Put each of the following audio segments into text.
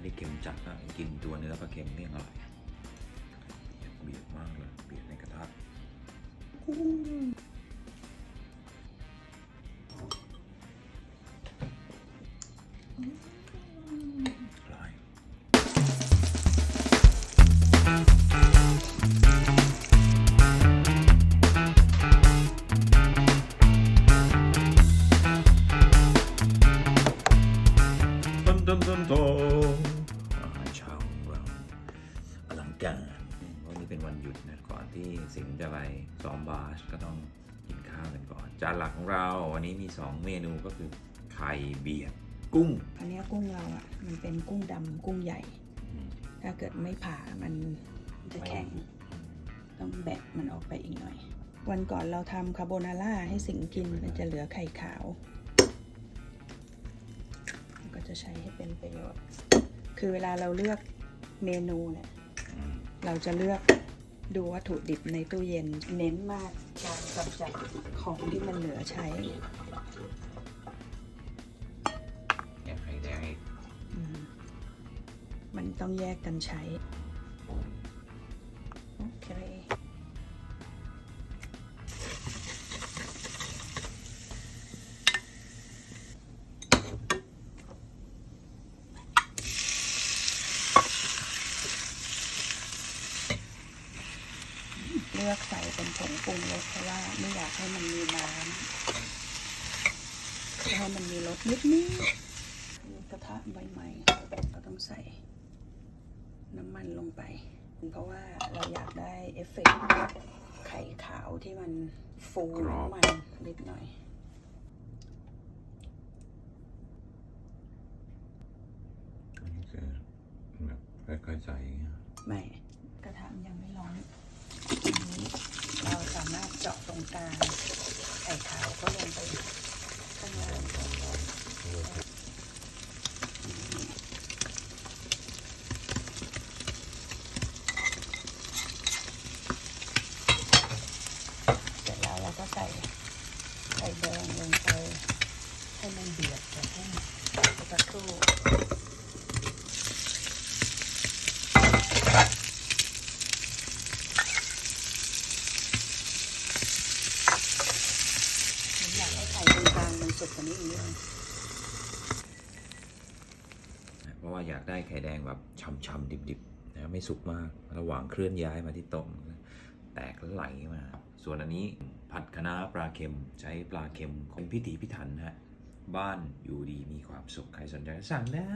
ไม่ได้เค็มจัดนะกินตัวเนื้อปลาเค็มเนี่ยอร่อยเบียดมากเลยเบียดในกระทะ อนที่สิงห์จะไปซ้อมบาสก็ต้องกินข้าวกันก่อน จานหลักของเราวันนี้มี 2 เมนูก็คือไข่เบียดกุ้ง อันเนี้ยกุ้งเราอะ มันเป็นกุ้งดำกุ้งใหญ่ ถ้าเกิดไม่ผ่ามันจะแข็ง ต้องแบะมันออกไปอีกหน่อย วันก่อนเราทำคาโบนาร่าให้สิงกินมันจะเหลือไข่ขาวแล้วก็จะใช้ให้เป็นประโยชน์ คือเวลาเราเลือกเมนูเนี่ยอืมเราจะเลือก ดูวัตถุดิบในตู้เย็นเน้นมากการกำจัดของที่มันเหลือใช้แดงมันต้องแยกกันใช้ โอเค ลือกใส่เป็นผงปรุงรสเพราะว่าไม่อยากให้มันมีน้ำให้มันมีรสนิดนิดกระทะใบใหม่เราต้องใส่น้ำมันลงไป เพราะว่าเราอยากได้เอฟเฟกต์ไข่ขาวที่มันฟูน้ำมันนิดหน่อยอันนี้คือแบบค่อยๆใส่อย่างเงี้ยไม่กระทะมันยังไม่ร้อนอันนี้เราสามารถเจาะ ตรงกลางไข่ขาวก็ลงไปข้างล่างเสร็จแล้วเราก็ใส่ไข่แดงลงไปให้มันเดือดแต่ให้สักครู่ ผมอยากให้ไข่ตรงกลางมัน สุกกว่านี้อีกนิดนึงเพราะว่าอยากได้ไข่แดงแบบช่ำๆดิบๆนะไม่สุกมากระหว่างเคลื่อนย้ายมาที่โต๊ะแตกแล้วไหลมา ส่วนอันนี้ผัดคะน้าปลาเค็มใช้ปลาเค็มของพิถีพิถันฮะบ้านอยู่ดีมีความสุขใครสนใจสั่งได้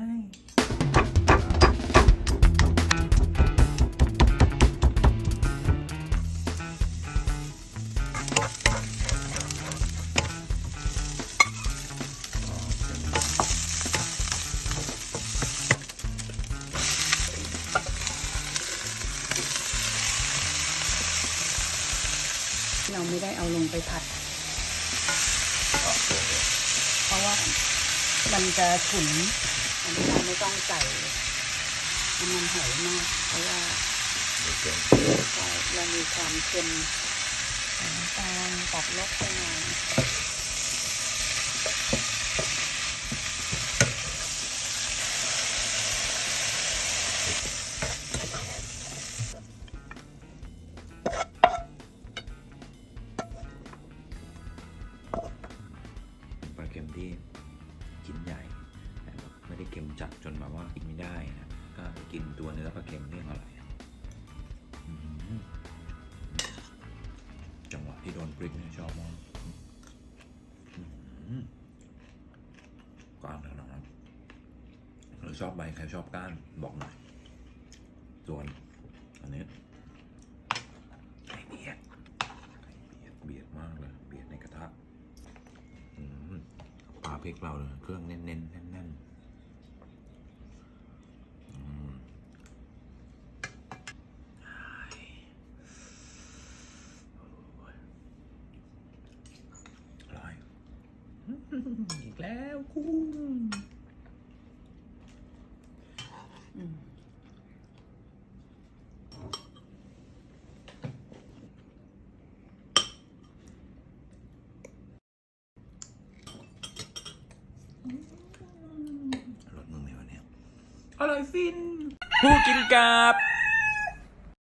เราไม่ได้เอาลงไปผัด เพราะว่ามันจะขุนอันนี้เราไม่ต้องใส่น้ำมันหอยมาก เพราะว่าเรามีความเค็มน้ำตาลตัดลบไปหน่อย ที่ชิ้นใหญ่แต่แบบไม่ได้เค็มจัดจนแบบว่ากินไม่ได้นะก็กินตัวเนื้อปลาเค็มเนี่อร่อยอื้อหือจังหวะที่โดนพริกเนี่ยชอบมากก้างแล้วนะครับหรือชอบใบใครชอบก้านบอกหน่อยส่วนอันนี้ไข่เบียดไข่เบียดเบียดมากเลย เบียดในกระทะ อืมปลา พริกเราเลยเครื่องเน้นๆแน่นๆอืมอ้ายโอ้ยอร่อยอีกแล้วคุณ รสมึงไหมวันนี้อร่อยฟิน ผู้กินกับ